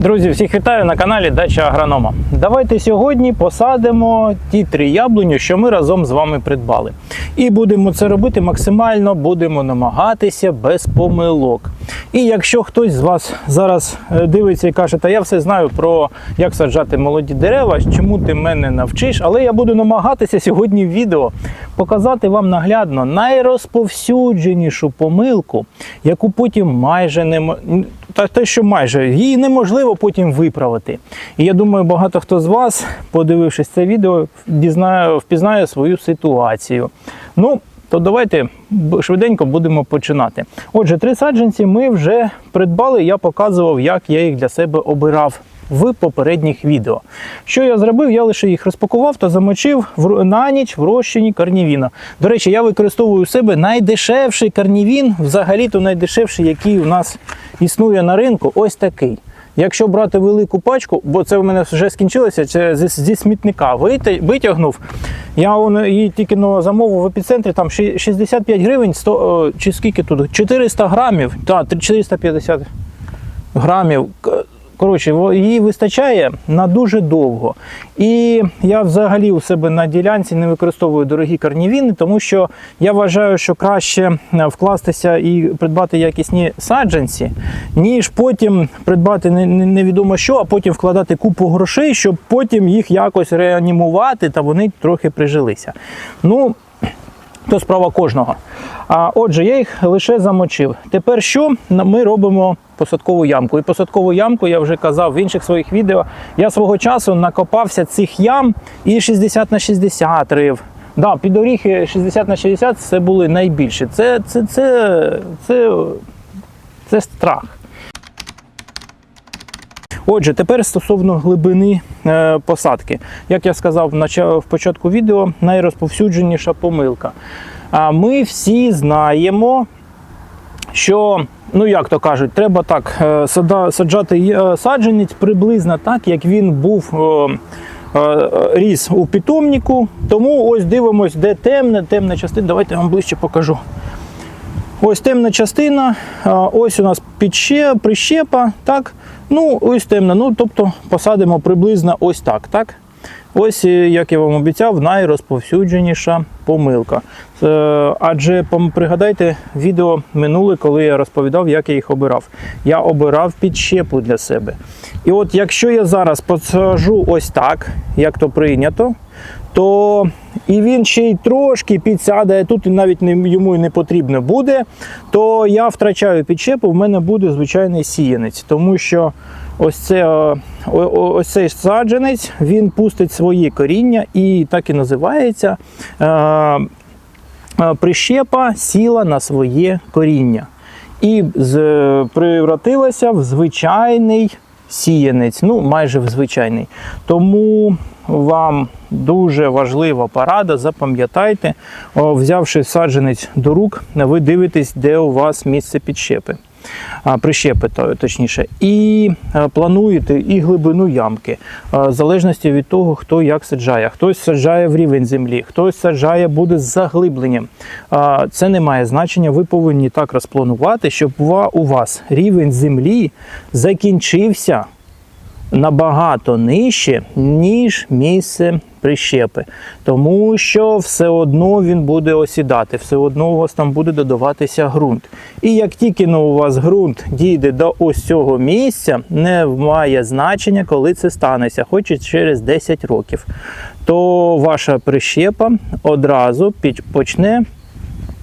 Друзі, всіх вітаю на каналі Дача Агронома. Давайте сьогодні посадимо ті три яблуні, що ми разом з вами придбали. І будемо це робити максимально, будемо намагатися без помилок. І якщо хтось з вас зараз е, дивиться і каже, та я все знаю про як саджати молоді дерева, чому ти мене навчиш, але я буду намагатися сьогодні в відео показати вам наглядно найрозповсюдженішу помилку, яку потім майже не та те, що майже її неможливо потім виправити. І я думаю, багато хто з вас, подивившись це відео, дізнає, впізнає свою ситуацію. Ну, то давайте швиденько будемо починати. Отже, три саджанці ми вже придбали. Я показував, як я їх для себе обирав. В попередніх відео. Що я зробив? Я лише їх розпакував та замочив на ніч в розчині карнівіна. До речі, я використовую у себе найдешевший карнівін, взагалі-то найдешевший, який у нас існує на ринку, ось такий. Якщо брати велику пачку, бо це в мене вже скінчилося, це зі, смітника вийти- витягнув. Я он, її тільки ну, замовив в епіцентрі, там 65 гривень, 100, чи скільки тут? 400 грамів, та 450 грамів. Коротше, її вистачає на дуже довго. І я взагалі у себе на ділянці не використовую дорогі карнівіни, тому що я вважаю, що краще е, вкластися і придбати якісні саджанці, ніж потім придбати не- не- невідомо що, а потім вкладати купу грошей, щоб потім їх якось реанімувати та вони трохи прижилися. Ну, то справа кожного. А отже, я їх лише замочив. Тепер що ми робимо посадкову ямку? І посадкову ямку я вже казав в інших своїх відео. Я свого часу накопався цих ям і 60 на 60 рив. Да, під оріхи 60 на 60 це були найбільші. Це, це, це, це, це страх. Отже, тепер стосовно глибини е, посадки. Як я сказав в початку відео, найрозповсюдженіша помилка. А ми всі знаємо, що, ну як то кажуть, треба так е, саджати е, саджанець приблизно так, як він був. Ріс у питомнику, тому ось дивимось, де темне, темна частина. Давайте я вам ближче покажу. Ось темна частина, ось у нас прищепа, так. Ну, ось темна. Ну, тобто посадимо приблизно ось так. так? Ось, е, як я вам обіцяв, найрозповсюдженіша помилка. Е, Адже пригадайте відео минуле, коли я розповідав, як я їх обирав. Я обирав підщепу для себе. І от якщо я зараз посаджу ось так, як то прийнято, то і він ще й трошки підсяде, тут і навіть не, йому і не потрібно буде, то я втрачаю підщепу, в мене буде звичайний сіянець, тому що ось, це, е, ось цей саджанець він пустить свої коріння і так і називається. е, е, Прищепа сіла на своє коріння і превратилася в звичайний сіянець, ну майже в звичайний. Тому вам дуже важлива порада, запам'ятайте, взявши саджанець до рук, ви дивитесь, де у вас місце підщепи. Прищепи, точніше, і е, плануєте і глибину ямки, е, в залежності від того, хто як саджає. Хтось саджає в рівень землі, хтось саджає буде з заглибленням. Це не має значення. Ви повинні так розпланувати, щоб у вас рівень землі закінчився набагато нижче, ніж місце прищепи. Тому що все одно він буде осідати, все одно у вас там буде додаватися ґрунт. І як тільки ну, у вас ґрунт дійде до ось цього місця, не має значення, коли це станеться, хоч і через 10 років, то ваша прищепа одразу почне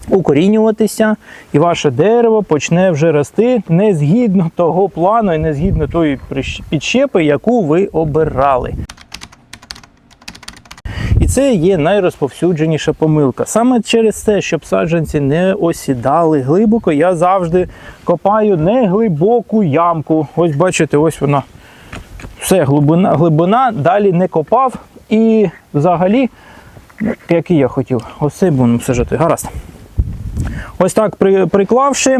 укорінюватися, і ваше дерево почне вже рости не згідно того плану і не згідно тої підщепи, яку ви обирали. І це є найрозповсюдженіша помилка. Саме через це, щоб саджанці не осідали глибоко, я завжди копаю не глибоку ямку. Ось бачите, ось вона. Все, глибина, глибина, далі не копав. І взагалі, який я хотів, ось це будемо сажати. Гаразд. Ось так при, приклавши,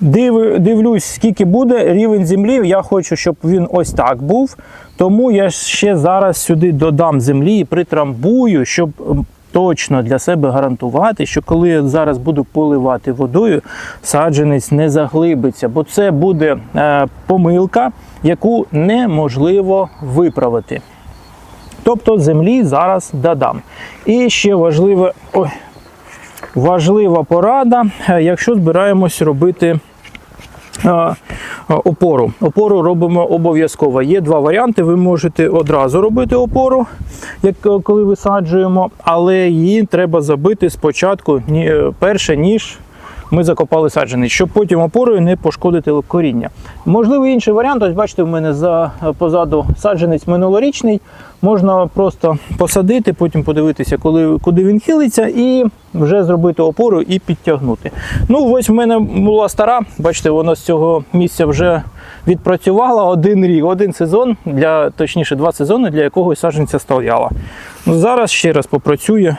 див, дивлюсь, скільки буде рівень землі. Я хочу, щоб він ось так був. Тому я ще зараз сюди додам землі і притрамбую, щоб точно для себе гарантувати, що коли я зараз буду поливати водою, саджанець не заглибиться, бо це буде е, помилка, яку неможливо виправити. Тобто землі зараз додам. І ще важливе, ой, важлива порада, е, якщо збираємось робити е, опору. Опору робимо обов'язково. Є два варіанти. Ви можете одразу робити опору, е, коли висаджуємо, але її треба забити спочатку перше, ніж ми закопали саджаний, щоб потім опорою не пошкодити коріння. Можливо, інший варіант. Ось бачите, в мене за позаду саджанець минулорічний. Можна просто посадити, потім подивитися, коли, куди він хилиться, і вже зробити опору і підтягнути. Ну, ось в мене була стара, бачите, вона з цього місця вже відпрацювала один рік, один сезон, для, точніше, два сезони, для якогось саджанця стояла. Ну, зараз ще раз попрацює.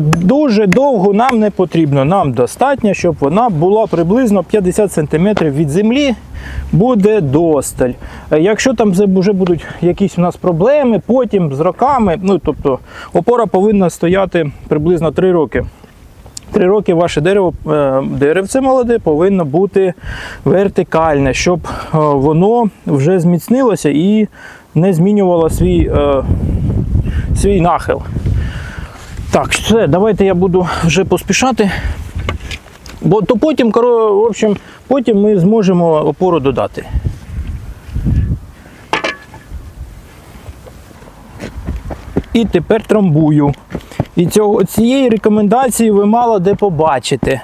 Дуже довго нам не потрібно. Нам достатньо, щоб вона була приблизно 50 см від землі. Буде досталь. Е, Якщо там вже будуть якісь у нас проблеми, потім з роками, ну тобто опора повинна стояти приблизно 3 роки. Три роки ваше дерево, е, деревце молоде повинно бути вертикальне, щоб е, воно вже зміцнилося і не змінювало свій, свій нахил. Так, все, давайте я буду вже поспішати. Бо то потім, в общем, потім ми зможемо опору додати. І тепер трамбую. І цього, цієї рекомендації ви мало де побачите.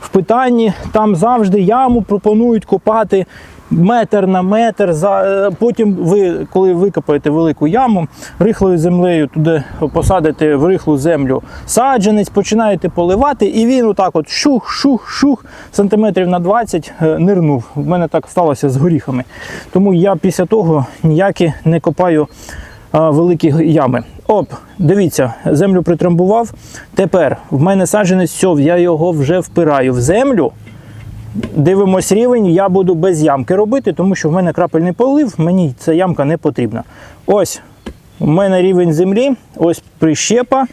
В питанні там завжди яму пропонують копати метр на метр. Е, потім ви, коли викопаєте велику яму, рихлою землею туди посадите в рихлу землю саджанець, починаєте поливати, і він отак от шух, шух, шух, сантиметрів на 20 е, нирнув. У мене так сталося з горіхами. Тому я після того ніякі не копаю великі ями. Оп, дивіться, землю притрамбував. Тепер в мене саджанець сьов, я його вже впираю в землю. Дивимось рівень, я буду без ямки робити, тому що в мене крапельний полив, мені ця ямка не потрібна. Ось у мене рівень землі, ось прищепа.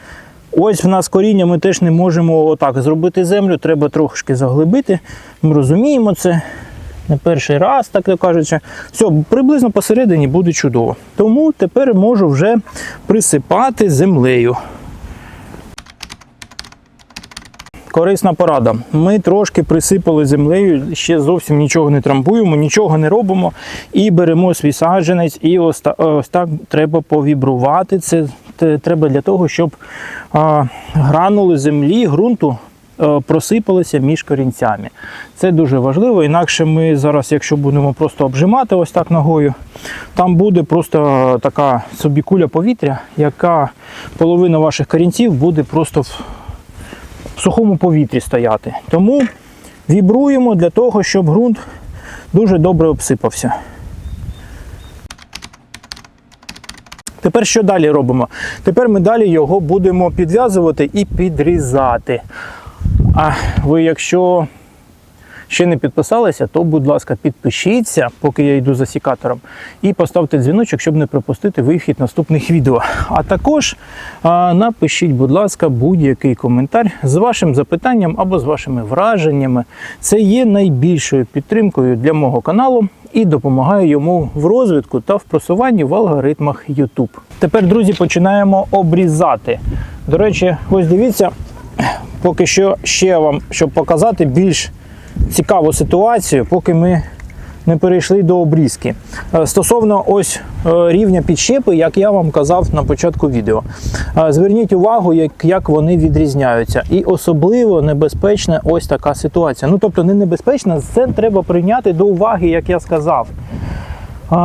Ось в нас коріння ми теж не можемо отак зробити землю, треба трошки заглибити. Ми розуміємо це. Не перший раз, так то кажучи. Все, приблизно посередині буде чудово. Тому тепер можу вже присипати землею. Корисна порада. Ми трошки присипали землею, ще зовсім нічого не трамбуємо, нічого не робимо. І беремо свій саджанець, і ось, так треба повібрувати. Це треба для того, щоб гранули землі, ґрунту е, просипалися між корінцями. Це дуже важливо. Інакше ми зараз, якщо будемо просто обжимати ось так ногою, там буде просто така собі куля повітря, яка половина ваших корінців буде просто в сухому повітрі стояти. Тому вібруємо для того, щоб ґрунт дуже добре обсипався. Тепер що далі робимо? Тепер ми далі його будемо підв'язувати і підрізати. А ви, якщо ще не підписалися, то, будь ласка, підпишіться, поки я йду за сікатором, і поставте дзвіночок, щоб не пропустити вихід наступних відео. А також а, напишіть, будь ласка, будь-який коментар з вашим запитанням або з вашими враженнями. Це є найбільшою підтримкою для мого каналу і допомагає йому в розвитку та в просуванні в алгоритмах YouTube. Тепер, друзі, починаємо обрізати. До речі, ось дивіться, поки що ще вам, щоб показати більш цікаву ситуацію, поки ми не перейшли до обрізки. Е, Стосовно ось е, рівня підщепи, як я вам казав на початку відео. Е, Зверніть увагу, як, вони відрізняються. І особливо небезпечна ось така ситуація. Ну тобто не небезпечна, це треба прийняти до уваги, як я сказав.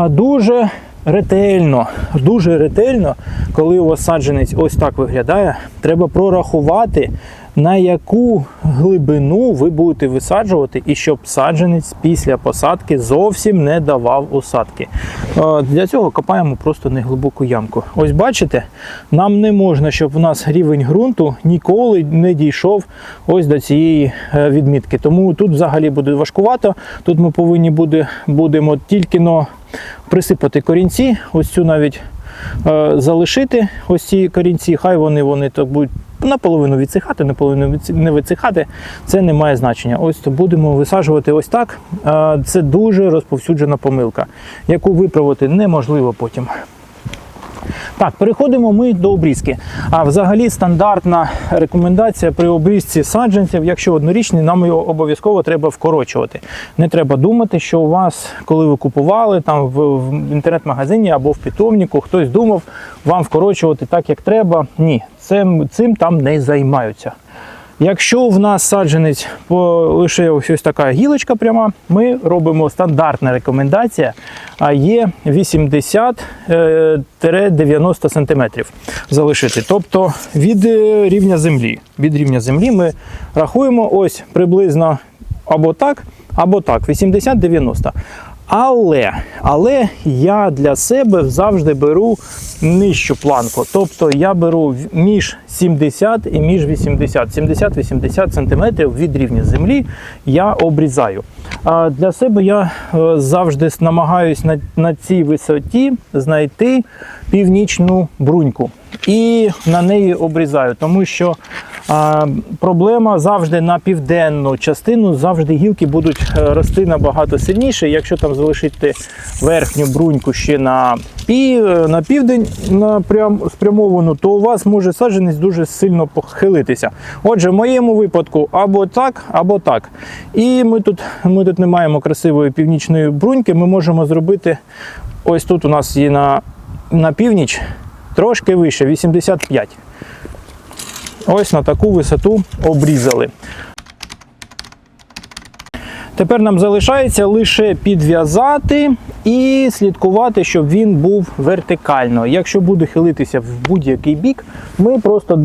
Дуже ретельно, дуже ретельно, коли у вас саджанець ось так виглядає, треба прорахувати на яку глибину ви будете висаджувати, і щоб саджанець після посадки зовсім не давав осадки. Е, Для цього копаємо просто неглибоку ямку. Ось бачите, нам не можна, щоб у нас рівень ґрунту ніколи не дійшов ось до цієї е, відмітки. Тому тут взагалі буде важкувато. Тут ми повинні буде, будемо тільки но присипати корінці, ось цю навіть е, залишити ось ці корінці, хай вони, вони так будуть наполовину відсихати, наполовину не відсихати, це не має значення. Ось то будемо висаджувати ось так. Це дуже розповсюджена помилка, яку виправити неможливо потім. Так, переходимо ми до обрізки. А взагалі стандартна рекомендація при обрізці саджанців, якщо однорічні, нам його обов'язково треба вкорочувати. Не треба думати, що у вас, коли ви купували там в інтернет-магазині або в питомнику, хтось думав вам вкорочувати так, як треба. Ні, цим, цим там не займаються. Якщо в нас саджанець лише ось, така гілочка пряма, ми робимо стандартна рекомендація, а є 80-90 см залишити. Тобто від е, рівня землі. Від рівня землі ми рахуємо ось приблизно або так, або так, 80-90. Але, але я для себе завжди беру нижчу планку. Тобто я беру між 70 і між 80. 70-80 см від рівня землі я обрізаю. А для себе я е, завжди намагаюсь на, на цій висоті знайти північну бруньку. І на неї обрізаю, тому що а, проблема завжди на південну частину, завжди гілки будуть е, рости набагато сильніше. Якщо там залишити верхню бруньку ще на, пів, на південь напрям, спрямовану, то у вас може саджанець дуже сильно похилитися. Отже, в моєму випадку або так, або так. І ми тут, ми тут не маємо красивої північної бруньки, ми можемо зробити ось тут у нас є на, на північ трошки вище, 85. Ось на таку висоту обрізали. Тепер нам залишається лише підв'язати і слідкувати, щоб він був вертикально. Якщо буде хилитися в будь-який бік, ми просто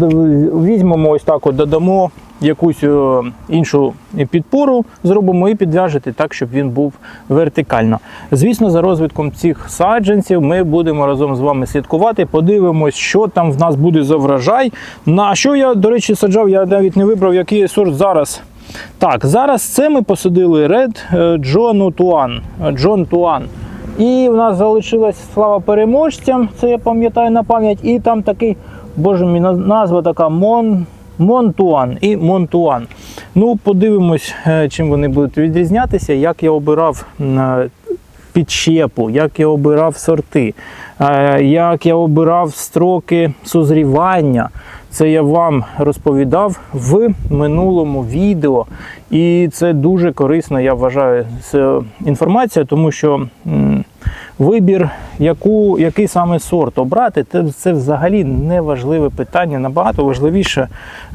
візьмемо ось так, от додамо якусь е, іншу підпору, зробимо і підв'яжете так, щоб він був вертикально. Звісно, за розвитком цих саджанців ми будемо разом з вами слідкувати, подивимось, що там в нас буде за врожай. На що я, до речі, саджав, я навіть не вибрав, який сорт зараз. Так, зараз це ми посадили е, John Tuan. John Tuan. І в нас залишилась слава переможцям, це я пам'ятаю на пам'ять. І там такий, боже мій, назва така Мон, Монтуан і Монтуан. Ну, подивимось, е, чим вони будуть відрізнятися, як я обирав е, підщепу, як я обирав сорти, е, як я обирав строки созрівання. Це я вам розповідав в минулому відео. І це дуже корисна, я вважаю, інформація, тому що вибір, яку, який саме сорт обрати, це, взагалі не важливе питання. Набагато важливіше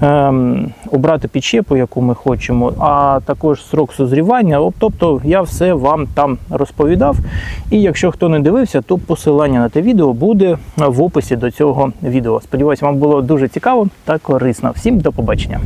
ем, обрати підщепу, яку ми хочемо, а також срок созрівання. Тобто я все вам там розповідав. І якщо хто не дивився, то посилання на те відео буде в описі до цього відео. Сподіваюсь, вам було дуже цікаво та корисно. Всім до побачення.